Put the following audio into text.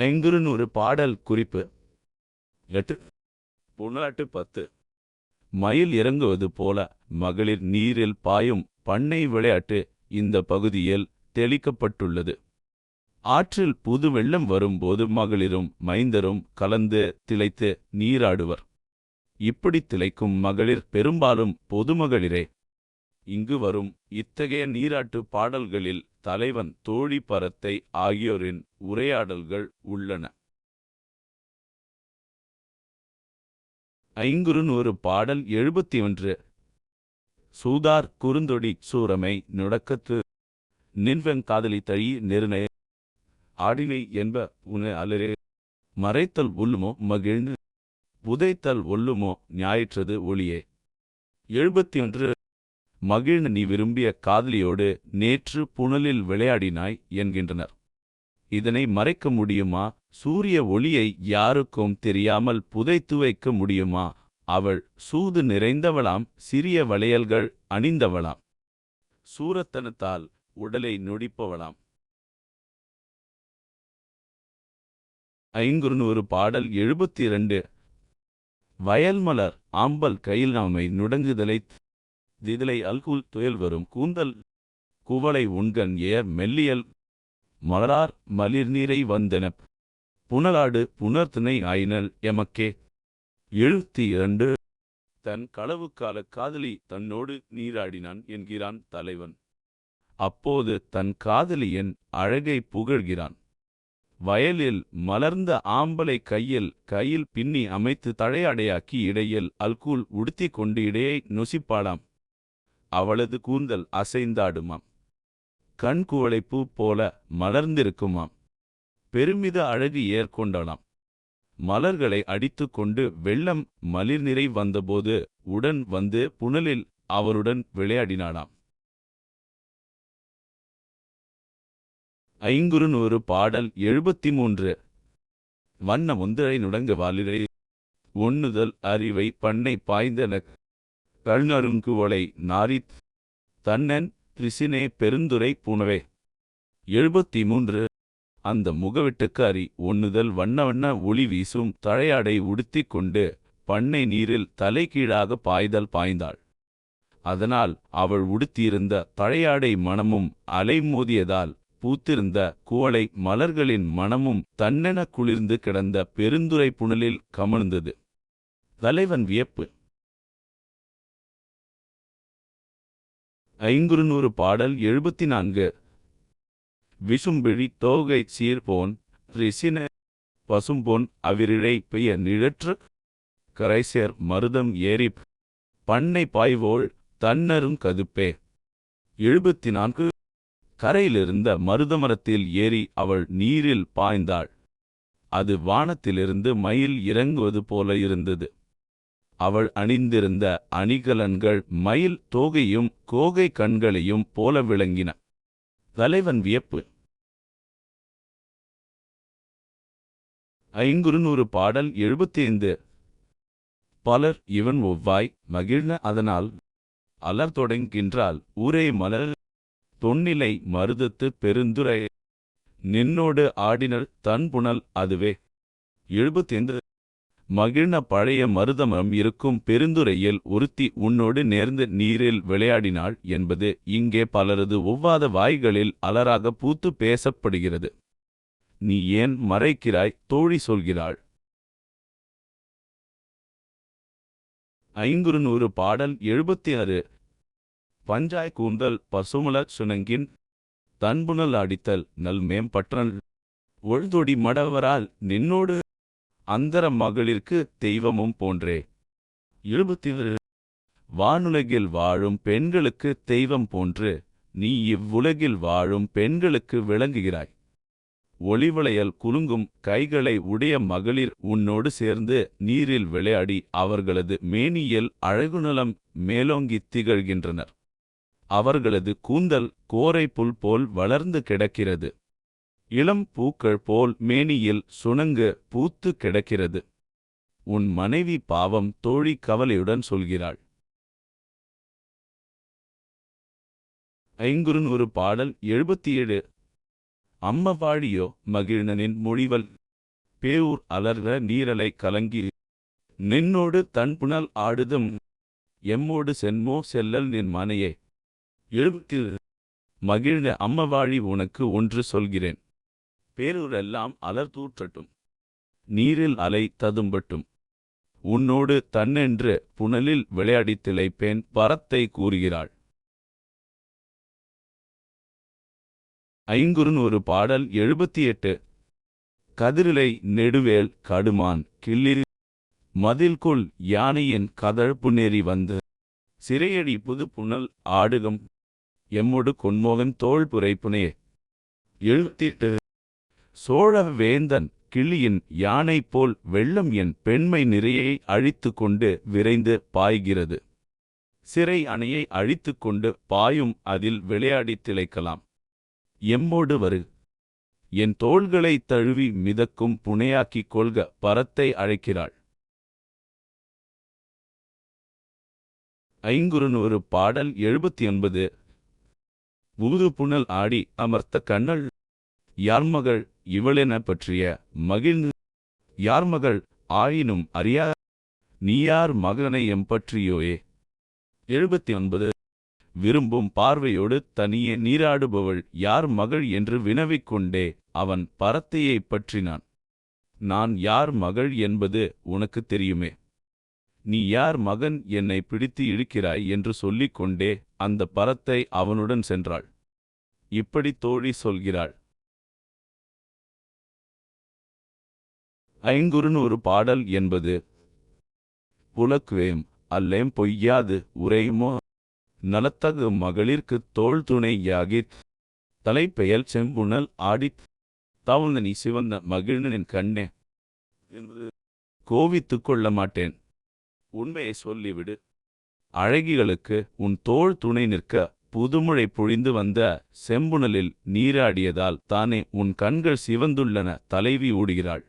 ஐங்குறுநூறு பாடல் குறிப்பு. எட்டு. புனலாட்டு பத்து. மயில் இறங்குவது போல மகளிர் நீரில் பாயும் பண்ணை விளையாட்டு இந்த பகுதியில் தெளிக்கப்பட்டுள்ளது. ஆற்றில் புது வெள்ளம் வரும்போது மகளிரும் மைந்தரும் கலந்து திளைத்து நீராடுவர். இப்படி திளைக்கும் மகளிர் பெரும்பாலும் பொதுமகளிரே. இங்கு வரும் இத்தகைய நீராட்டு பாடல்களில் தலைவன் தோழி பரத்தை ஆகியோரின் உரையாடல்கள் உள்ளன. ஐங்குறுநூறு பாடல் எழுபத்தி ஒன்று சூதார் குறுந்தொடி சூரமை நுடக்கத்து. நின்வெங் காதலி தழி நெருநே. ஆடினை என்ப உன அலரே மறைத்தல் உள்ளுமோ மகிழ்ந்து. புதைத்தல் ஒல்லுமோ ஞாயிற்றது ஒளியே. எழுபத்தி ஒன்று மகிழ்ந்து நீ விரும்பிய காதலியோடு நேற்று புனலில் விளையாடினாய் என்கின்றனர். இதனை மறைக்க முடியுமா? சூரிய ஒளியை யாருக்கும் தெரியாமல் புதைத்து வைக்க முடியுமா? அவள் சூது நிறைந்தவளாம் சிறிய வளையல்கள் அணிந்தவளாம். சூரத்தனத்தால் உடலை நொடிப்பவளாம். ஐங்குறுநூறு பாடல் எழுபத்தி இரண்டு. வயல்மலர் ஆம்பல் கையில் நாமை நுடங்குதலை திதிலை அல்குல் துயல் வரும் கூந்தல் குவளை உண்கண் ஏர் மெல்லியல் மலரார் மலிர் நீரை வந்தன புனலாடு புனர்த்தினை ஆயினல் எமக்கே. எழுத்தி இரண்டு. தன் களவுக்கால காதலி தன்னோடு நீராடினான் என்கிறான் தலைவன். அப்போது தன் காதலியின் அழகை புகழ்கிறான். வயலில் மலர்ந்த ஆம்பலை கையில் கையில் பின்னி அமைத்து தழையடையாக்கி இடையில் அல்கூல் உடுத்தி கொண்டு இடையை நொசிப்பாளாம். அவளது கூந்தல் அசைந்தாடுமாம். கண்குவளைப்பூ போல மலர்ந்திருக்குமாம். பெருமித அழகு ஏற்கொண்டாளாம். மலர்களை அடித்து கொண்டு வெள்ளம் மலிர் நிறை வந்தபோது உடன் வந்து புனலில் அவருடன் விளையாடினாளாம். ஐங்குறுநூறு பாடல் எழுபத்தி மூன்று வண்ண முந்திரை நுடங்கு வாலிரை ஒண்ணுதல் அறிவை பண்ணை பாய்ந்தன. கண்ணருங்குவளை நாரித் தன்னன் ரிசினே பெருந்துரை பூனவே எழுபத்தி மூன்று அந்த முகவெட்டுக்காரி ஒண்ணுதல் வண்ண வண்ண ஒளி வீசும் தழையாடை உடுத்திக் கொண்டு பண்ணை நீரில் தலைகீழாக பாய்தல் பாய்ந்தாள். அதனால் அவள் உடுத்தியிருந்த தழையாடை மணமும் அலைமோதியதால் பூத்திருந்த குவளை மலர்களின் மணமும் தன்னென குளிர்ந்து கிடந்த பெருந்துரை புனலில் கமழ்ந்தது. தலைவன் வியப்பு. ஐங்குறுநூறு பாடல் எழுபத்தி நான்கு விசும்பிழி தோகை சீர்போன் ரிசின பசும்பொன் அவிரிழை பெய்ய நிழற்று கரைசேர் மருதம் ஏறிப் பண்ணை பாய்வோள் தன்னரும் கதுப்பே. எழுபத்தி நான்கு கரையிலிருந்த மருதமரத்தில் ஏறி அவள் நீரில் பாய்ந்தாள். அது வானத்திலிருந்து மயில் இறங்குவது போல இருந்தது. அவள் அணிந்திருந்த அணிகலன்கள் மயில் தோகையும் கோகை கண்களையும் போல விளங்கின. தலைவன் வியப்பு. ஐங்குறுநூறு பாடல் எழுபத்தைந்து. பலர் இவன் ஒவ்வாய் மகிழ்ன அதனால் அலர் தொடங்கின்றால் ஊரே மலர். தொன்னிலை மருதத்து பெருந்துரை நின்னோடு ஆடினர் தன்புணல் அதுவே. எழுபத்தைந்து. மகிழ்ன பழைய மருதமரம் இருக்கும் பெருந்துறையில் ஒருத்தி உன்னோடு நேர்ந்து நீரில் விளையாடினாள் என்பது இங்கே பலரது ஒவ்வாத வாய்களில் அலராக பூத்து பேசப்படுகிறது. நீ ஏன் மறைக்கிறாய்? தோழி சொல்கிறாள். ஐங்குறுநூறு பாடல் எழுபத்தி ஆறு பஞ்சாய் கூந்தல் பசுமலச் சுணங்கின் தன்புணல் அடித்தல் நல் மேம்பற்றல் ஒழுதொடி மடவரால் நின்னோடு அந்தர மகளிர்க்கு தெய்வமும் போன்றே. எழுபத்தி வானுலகில் வாழும் பெண்களுக்கு தெய்வம் போன்று நீ இவ்வுலகில் வாழும் பெண்களுக்கு விளங்குகிறாய். ஒளிவளையல் குலுங்கும் கைகளை உடைய மகளிர் உன்னோடு சேர்ந்து நீரில் விளையாடி அவர்களது மேனியல் அழகுநலம் மேலோங்கித் திகழ்கின்றனர். அவர்களது கூந்தல் கோரை புல் போல் வளர்ந்து கிடக்கிறது. இளம் பூக்கள் போல் மேனியில் சுணங்கு பூத்து கிடக்கிறது. உன் மனைவி பாவம் தோழி கவலையுடன் சொல்கிறாள். ஐங்குறுநூறு பாடல் எழுபத்தி ஏழு அம்மவாழியோ மகிழ்னனின் மொழிவல். பேவூர் அலர்ற நீரலை கலங்கி. நின்னோடு தன்புணல் ஆடுதும். எம்மோடு சென்மோ செல்லல் நின் மனையே. எழுபத்தில் மகிழ்ந்த அம்மவாழி உனக்கு ஒன்று சொல்கிறேன். பேரூரெல்லாம் அலர் தூற்றட்டும். நீரில் அலை ததும்பட்டும். உன்னோடு தன்னென்று புனலில் விளையாடித் திளைப்பேன் பரத்தை கூறுகிறாள். ஐங்குறுன் ஒரு பாடல் எழுபத்தி எட்டு கதிரிலை நெடுவேல் கடுமான் கிள்ளிரி மதில்குள் யானையின் கதழ்ப்புநேறி வந்து சிறையடி புது புனல் ஆடுகம் எம்மொடு கொன்மோகன் தோல் புரைப்புனே எழுத்திட்டு சோழ வேந்தன் கிளியின் யானை போல் வெள்ளம் என் பெண்மை நிறையை அழித்து கொண்டு விரைந்து பாய்கிறது. சிறை அணையை அழித்து கொண்டு பாயும் அதில் விளையாடித் திளைக்கலாம். எம்மோடு வரு. என் தோள்களை தழுவி மிதக்கும் புனையாக்கிக் கொள்க பரத்தை அழைக்கிறாள். ஐங்குறுநூறு பாடல் எழுபத்தி ஒன்பது. ஊது புனல் ஆடி அமர்த்த கண்ணள் யார் மகள் இவளென பற்றிய மகிழ்ந்து யார் மகள் ஆயினும் அறியா நீ யார் மகனை எம்பற்றியோயே எழுபத்தி ஒன்பது விரும்பும் பார்வையோடு தனியே நீராடுபவள் யார் மகள் என்று வினவிக் கொண்டே அவன் பரத்தையைப் பற்றினான். நான் யார் மகள் என்பது உனக்கு தெரியுமே? நீ யார் மகன் என்னை பிடித்து இழுக்கிறாய் என்று சொல்லிக் கொண்டே அந்த பரத்தை அவனுடன் சென்றாள். இப்படி தோழி சொல்கிறாள். ஐங்குறுநூறு பாடல் என்பது புலக்குவேம். அல்லேம் பொய்யாது உரையுமோ? நலத்தகு மகளிர்க்குத் தோள் துணையாகித் தலைப்பெயல் செம்புணல் ஆடித். தவுந்தனி சிவந்த மகிழ்ந்தனின் கண்ணே. என்பது கோவித்துக் கொள்ள மாட்டேன். உண்மையை சொல்லிவிடு. அழகிகளுக்கு உன் தோள் துணை நிற்க புதுமுழை பொழிந்து வந்த செம்புணலில் நீராடியதால் தானே உன் கண்கள் சிவந்துள்ளன தலைவி ஓடுகிறாள்.